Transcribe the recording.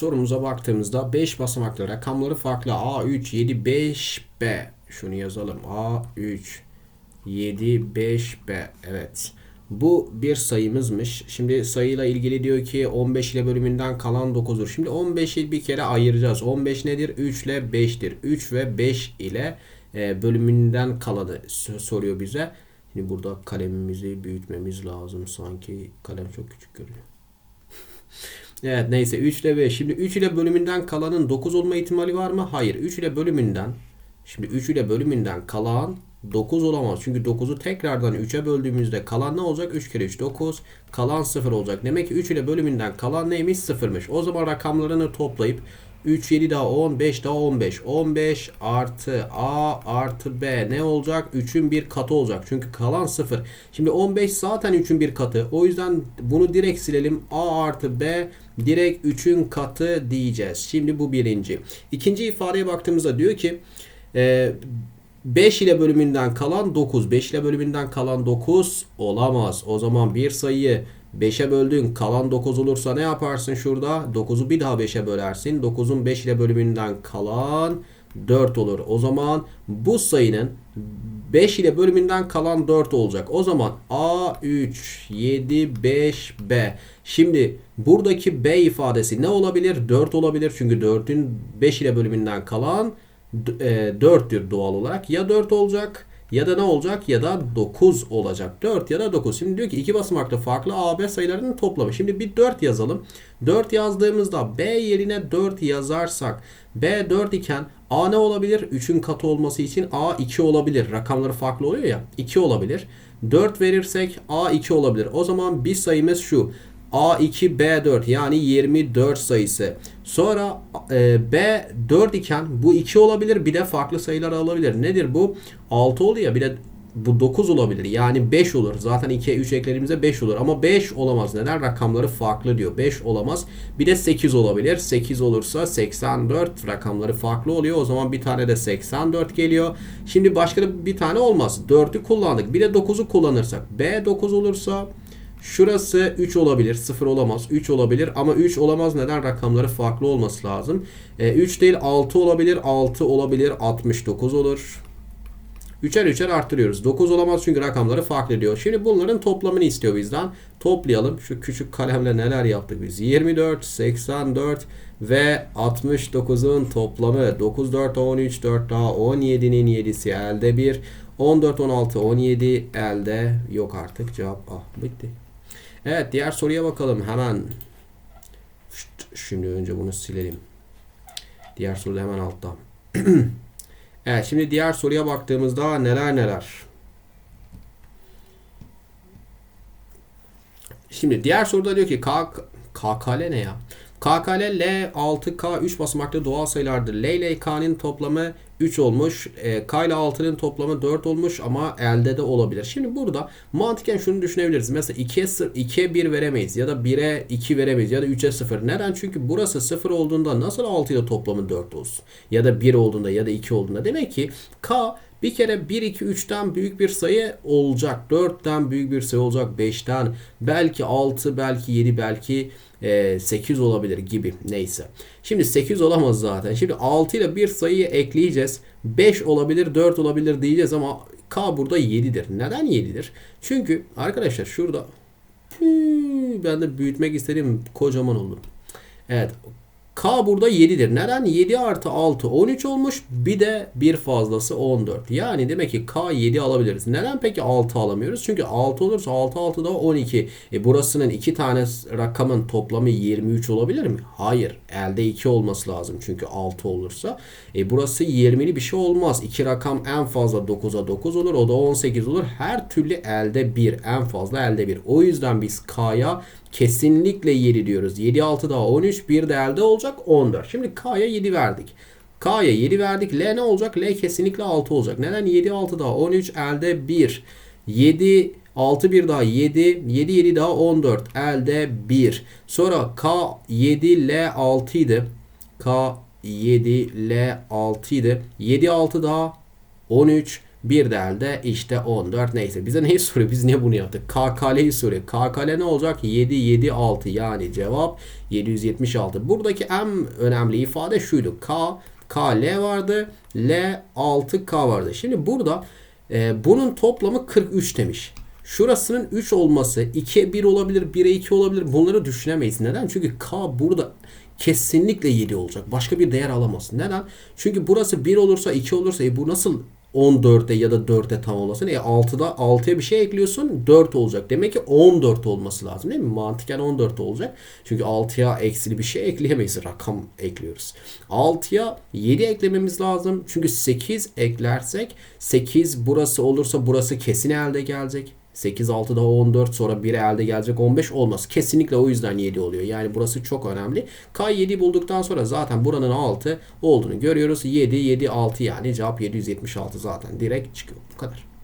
Sorumuza baktığımızda 5 basamaklı rakamları farklı A3, 7, 5, B. Şunu yazalım. A3, 7, 5, B. Evet. Bu bir sayımızmış. Şimdi sayıyla ilgili diyor ki 15 ile bölümünden kalan 9'dur. Şimdi 15'i bir kere ayıracağız. 15 nedir? 3 ile 5'tir. 3 ve 5 ile e, bölümünden kalanı soruyor bize. Şimdi burada kalemimizi büyütmemiz lazım. Sanki kalem çok küçük görünüyor. Evet neyse 3 ile 5. Şimdi 3 ile bölümünden kalanın 9 olma ihtimali var mı? Hayır. 3 ile bölümünden şimdi 3 ile bölümünden kalan 9 olamaz. Çünkü 9'u tekrardan 3'e böldüğümüzde kalan ne olacak? 3 kere 3 9. Kalan 0 olacak. Demek ki 3 ile bölümünden kalan neymiş? 0'mış. O zaman rakamlarını toplayıp 3, 7 daha 10, 5 daha 15. 15 artı A artı B ne olacak? 3'ün bir katı olacak. Çünkü kalan 0. Şimdi 15 zaten 3'ün bir katı. O yüzden bunu direkt silelim. A artı B direkt 3'ün katı diyeceğiz. Şimdi bu birinci. İkinci ifadeye baktığımızda diyor ki e, 5 ile bölümünden kalan 9. 5 ile bölümünden kalan 9 olamaz. O zaman bir sayıyı 5'e böldün kalan 9 olursa ne yaparsın şurada? 9'u bir daha 5'e bölersin. 9'un 5 ile bölümünden kalan 4 olur. O zaman bu sayının 5 ile bölümünden kalan 4 olacak. O zaman A3, 7, 5, B. Şimdi buradaki B ifadesi ne olabilir? 4 olabilir. Çünkü 4'ün 5 ile bölümünden kalan d- e, 4'tür doğal olarak. Ya 4 olacak ya da ne olacak ya da 9 olacak. 4 ya da 9. Şimdi diyor ki iki basamaklı farklı AB sayılarının toplamı. Şimdi bir 4 yazalım. 4 yazdığımızda B yerine 4 yazarsak B 4 iken A ne olabilir? 3'ün katı olması için A 2 olabilir. Rakamları farklı oluyor ya. 2 olabilir. 4 verirsek A 2 olabilir. O zaman bir sayımız şu. A2 B4 yani 24 sayısı. Sonra e, B4 iken bu 2 olabilir bir de farklı sayılar alabilir. Nedir bu? 6 oluyor bir de bu 9 olabilir. Yani 5 olur. Zaten 2'ye 3 eklediğimizde 5 olur. Ama 5 olamaz. Neden? Rakamları farklı diyor. 5 olamaz. Bir de 8 olabilir. 8 olursa 84 rakamları farklı oluyor. O zaman bir tane de 84 geliyor. Şimdi başka bir tane olmaz. 4'ü kullandık. Bir de 9'u kullanırsak. B 9 olursa Şurası 3 olabilir. 0 olamaz. 3 olabilir ama 3 olamaz. Neden? Rakamları farklı olması lazım. E, 3 değil 6 olabilir. 6 olabilir. 69 olur. Üçer üçer arttırıyoruz. 9 olamaz çünkü rakamları farklı diyor. Şimdi bunların toplamını istiyor bizden. Toplayalım. Şu küçük kalemle neler yaptık biz. 24, 84 ve 69'un toplamı. 9, 4, 13, 4 daha 17'nin 7'si elde 1. 14, 16, 17 elde yok artık. Cevap ah bitti. Evet diğer soruya bakalım hemen. Şimdi önce bunu silelim. Diğer soru hemen altta. evet şimdi diğer soruya baktığımızda neler neler. Şimdi diğer soruda diyor ki K, KKL ne ya? KKL L 6K 3 basamaklı doğal sayılardır. L ile K'nın toplamı 3 olmuş. E, K ile 6'nın toplamı 4 olmuş ama elde de olabilir. Şimdi burada mantıken şunu düşünebiliriz. Mesela 2'ye 2'ye 1 veremeyiz ya da 1'e 2 veremeyiz ya da 3'e 0. Neden? Çünkü burası 0 olduğunda nasıl 6 ile toplamı 4 olsun? Ya da 1 olduğunda ya da 2 olduğunda. Demek ki K bir kere 1, 2, 3'ten büyük bir sayı olacak. 4'ten büyük bir sayı olacak. 5'ten belki 6, belki 7, belki e, 8 olabilir gibi. Neyse. Şimdi 8 olamaz zaten. Şimdi 6 ile bir sayıyı ekleyeceğiz. 5 olabilir, 4 olabilir diyeceğiz ama K burada 7'dir. Neden 7'dir? Çünkü arkadaşlar şurada ben de büyütmek istedim. Kocaman oldu. Evet. K burada 7'dir. Neden? 7 artı 6 13 olmuş. Bir de bir fazlası 14. Yani demek ki K 7 alabiliriz. Neden peki 6 alamıyoruz? Çünkü 6 olursa 6 6 da 12. E burasının iki tane rakamın toplamı 23 olabilir mi? Hayır. Elde 2 olması lazım. Çünkü 6 olursa. E burası 20'li bir şey olmaz. İki rakam en fazla 9'a 9 olur. O da 18 olur. Her türlü elde 1. En fazla elde 1. O yüzden biz K'ya kesinlikle 7 diyoruz. 7 6 daha 13. Bir de elde olacak 14. Şimdi K'ya 7 verdik. K'ya 7 verdik. L ne olacak? L kesinlikle 6 olacak. Neden? 7 6 daha 13 elde 1. 7 6 bir daha 7. 7 7 daha 14. Elde 1. Sonra K 7 L 6 idi. K 7 L 6 idi. 7 6 daha 13. Bir de elde işte 14 neyse. Bize neyi soruyor? Biz niye bunu yaptık? KKL'yi soruyor. KKL ne olacak? 7 7 6 yani cevap 776. Buradaki en önemli ifade şuydu. K KL vardı. L 6K vardı. Şimdi burada e, bunun toplamı 43 demiş. Şurasının 3 olması 2'ye 1 olabilir, 1'e 2 olabilir. Bunları düşünemeyiz. Neden? Çünkü K burada kesinlikle 7 olacak. Başka bir değer alamazsın. Neden? Çünkü burası 1 olursa 2 olursa e bu nasıl 14'e ya da 4'e tam olmasın? E 6'da 6'ya bir şey ekliyorsun 4 olacak. Demek ki 14 olması lazım değil mi? Mantıken 14 olacak. Çünkü 6'ya eksili bir şey ekleyemeyiz. Rakam ekliyoruz. 6'ya 7 eklememiz lazım. Çünkü 8 eklersek 8 burası olursa burası kesin elde gelecek. 8, 6 daha 14 sonra 1'e elde gelecek 15 olmaz. Kesinlikle o yüzden 7 oluyor. Yani burası çok önemli. K 7 bulduktan sonra zaten buranın 6 olduğunu görüyoruz. 7, 7, 6 yani cevap 776 zaten direkt çıkıyor. Bu kadar.